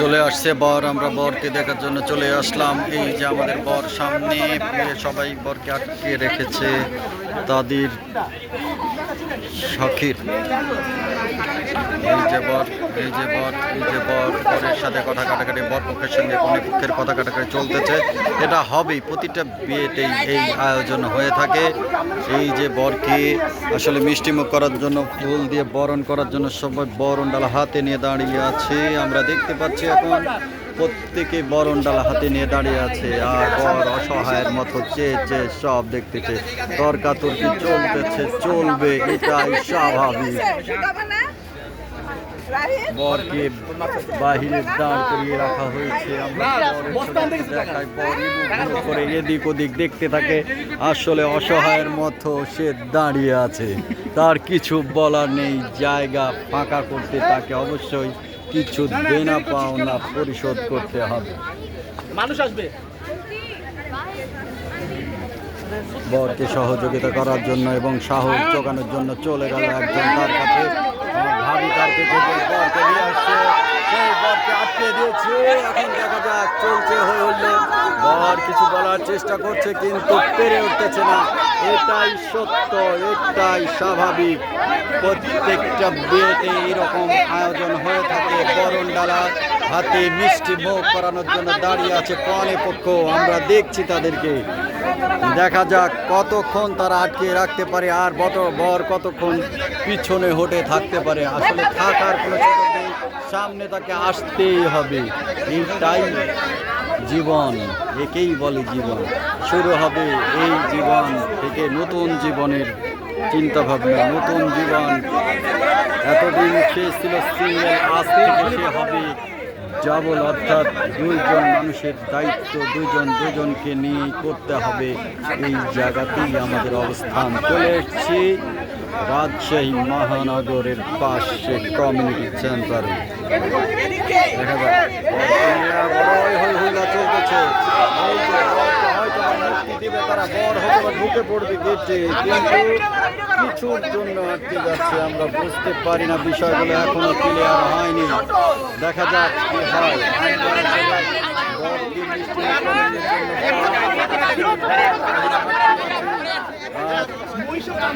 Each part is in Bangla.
চলে আসছে বর, আমরা বরকে দেখার জন্য চলে আসলাম। এই যে আমাদের বর সামনে সবাই বরকে আটকে রেখেছে। তাদের এই যে বর এই যে বর এই যে বর বরের সাথে কথা কাটাকাটি বর পক্ষের সঙ্গে কনে পক্ষের কথা কাটাকাটি চলতেছে। এটা হবেই, প্রতিটা বিয়েতেই এই আয়োজন হয়ে থাকে। এই যে বরকে আসলে মিষ্টিমুখ করার জন্য, ফুল দিয়ে বরণ করার জন্য সবাই বরণ ডালা হাতে নিয়ে দাঁড়িয়ে আছে। আমরা দেখতে পাচ্ছি এখন প্রত্যেকে বরণ ডালা হাতে নিয়ে দাঁড়িয়ে আছে। আর বর অসহায়ের মতো চেয়ে চেয়ে সব দেখতেছে। তর্কাতর্কি চলতেছে, চলবে, এটাই স্বাভাবিক। বরকে বাহিরে দাঁড় করিয়ে রাখা হয়েছে। আমরা করে এদিক ওদিক দেখতে থাকে আসলে অসহায়ের মতো সে দাঁড়িয়ে আছে। তার কিছু বলার নেই জায়গা ফাঁকা করতে তাকে অবশ্যই কিছু দেনা পাওনা পরিশোধ করতে হবে। মানুষ আসবে। বরকে সহযোগিতা করার জন্য এবং সাহস জোগানোর জন্য চলে গেল একজন। তার কাছে আটকে দিয়েছে। এখন দেখা যাক, চলছে হয়ে হলো বর কিছু বলার চেষ্টা করছে, কিন্তু পেরে উঠতেছে না। এটাই সত্য, এটাই স্বাভাবিক। প্রত্যেকটা বিয়েতে এরকম আয়োজন হয়ে থাকে। বরণ ডালা হাতে মিষ্টি মুখ করানোর জন্য দাঁড়িয়ে আছে কনে পক্ষ। আমরা দেখছি তাদেরকে। দেখা যাক কতক্ষণ তারা আটকে রাখতে পারে, আর বট বর কতক্ষণ পিছনে হটে থাকতে পারে। আসলে থাকার কোনো সামনে তাকে আসতেই হবে। এইটাই জীবন, একেই বলে জীবন। শুরু হবে এই জীবন থেকে নতুন জীবনের চিন্তা ভাবনা নতুন জীবন। এতদিন সে ছিল সিঙ্গেল আসতে থেকে সে হবে যাবল অর্থাৎ দুইজন মানুষের দায়িত্ব দুজন দুজনকে নিয়ে করতে হবে। এই জায়গাতেই আমাদের অবস্থান। চলে এসেছি রাজশাহী মহানগরের পাশে কমিউনিটি সেন্টারে তারা কিছুর জন্য আটকে যাচ্ছে, আমরা বুঝতে পারি না, বিষয়গুলো এখনও ক্লিয়ার হয়নি। দেখা যাক কি হয়।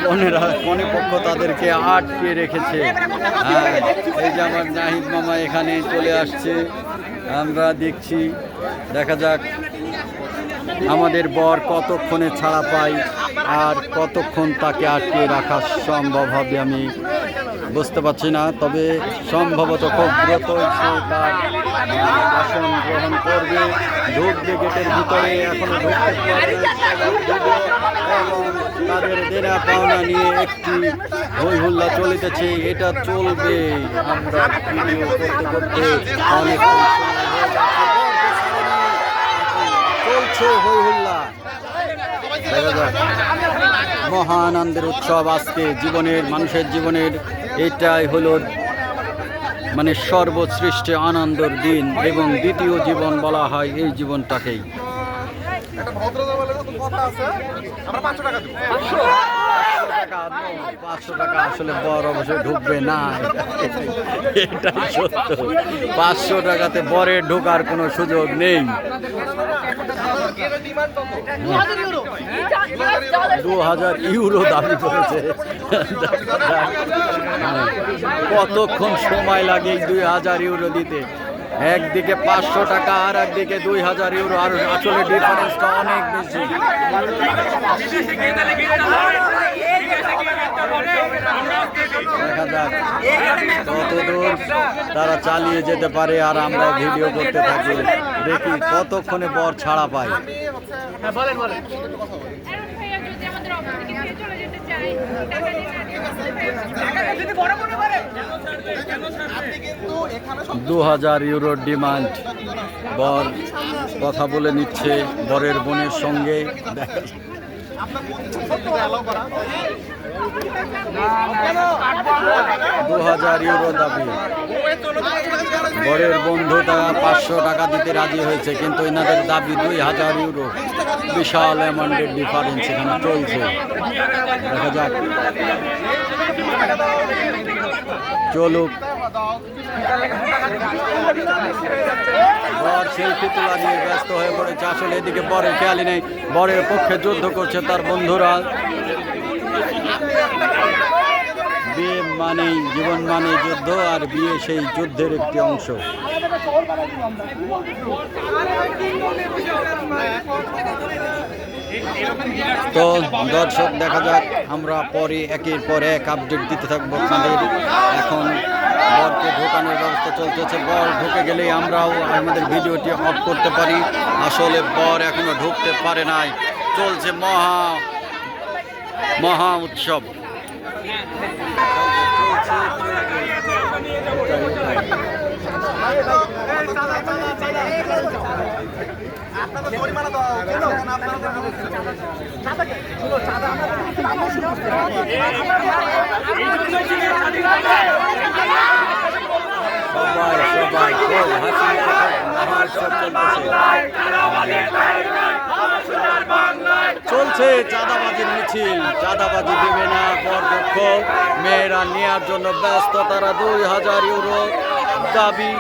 বোনেরা কনে পক্ষ তাদেরকে আটকে রেখেছে। হ্যাঁ এই যে আমার নাহিদ মামা এখানে চলে আসছে, আমরা দেখছি, দেখা যাক আমাদের বর কতক্ষণে ছাড়া পাই আর কতক্ষণ তাকে আটকে রাখা সম্ভব হবে আমি বুঝতে পারছি না, তবে সম্ভবত খুব দ্রুত সে তার আসন গ্রহণ করবে ঢুকবে গেটের ভিতরে এখনও তাদের দেনা পাওনা নিয়ে একটি হই হুল্লা চলিতেছে এটা চলবে আমরা ভিডিও করতে করতে অনেক চলছে হই হুল্লা আনন্দের উৎসব আজকে জীবনের, মানুষের জীবনের, এটাই হলো মানে সর্বশ্রেষ্ঠ আনন্দর দিন এবং দ্বিতীয় জীবন বলা হয় এই জীবনটাকেই। পাঁচশো টাকা আসলে বর অবশ্যই ঢুকবে না। এটাই সত্য। পাঁচশো টাকাতে বরে ঢোকার কোনো সুযোগ নেই। দু হাজার ইউরো দাবি করেছে। কতক্ষণ সময় লাগে দুই হাজার ইউরো দিতে? একদিকে পাঁচশো টাকা আর একদিকে দুই হাজার ইউরো। আর আসলে ডিফারেন্সটা অনেক বেশি। দেখা যাক কতদূর তারা চালিয়ে যেতে পারে আর আমরা ভিডিও করতে থাকি। দেখি কতক্ষণে বর ছাড়া পাই হ্যাঁ বলেন বলেন। দু হাজার ইউরোর ডিমান্ড। বর কথা বলে নিচ্ছে বরের বোনের সঙ্গে। দু হাজার ইউরো দাবি। বরের বন্ধুটা পাঁচশো টাকা দিতে রাজি হয়েছে, কিন্তু এনাদের দাবি দুই হাজার ইউরো। বিশাল অ্যামাউন্টের ডিফারেন্স এখানে চলছে। দেখা যাক। চলুক। বর ব্যস্ত হয়ে পড়েছে। আসলে এদিকে বরের খেয়ালি নেই। বরের পক্ষে যুদ্ধ করছে তার বন্ধুরা। বিয়ে মানেই, জীবন মানে যুদ্ধ, আর বিয়ে সেই যুদ্ধের একটি অংশ। তো দর্শক, দেখা যাক, আমরা পরে, একের পর এক আপডেট দিতে থাকব আপনাদের। এখন বরকে ঢোকানোর ব্যবস্থা চলতেছে। বর ঢুকে গেলেই আমরাও আমাদের ভিডিওটি অফ করতে পারি। আসলে বর এখনও ঢুকতে পারে নাই। চলছে মহা মহা উৎসব। সবাই সবাই মহা উৎসব চলতেছে চলছে চাঁদাবাজির মিছিল। চাঁদাবাজি দেবে না পরপক্ষ মেয়েরা নেওয়ার জন্য ব্যস্ত, তারা দুই হাজার ইউরো দাবি।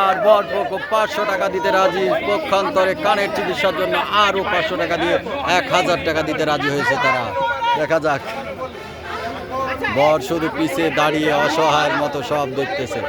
আর বরপক্ষ পাঁচশো টাকা দিতে রাজি। পক্ষান্তরে কানের চিকিৎসার জন্য আরও পাঁচশো টাকা দিয়ে এক হাজার টাকা দিতে রাজি হয়েছে তারা। দেখা যাক। বর শুধু পিছিয়ে দাঁড়িয়ে অসহায়ের মতো সব দেখতেছে।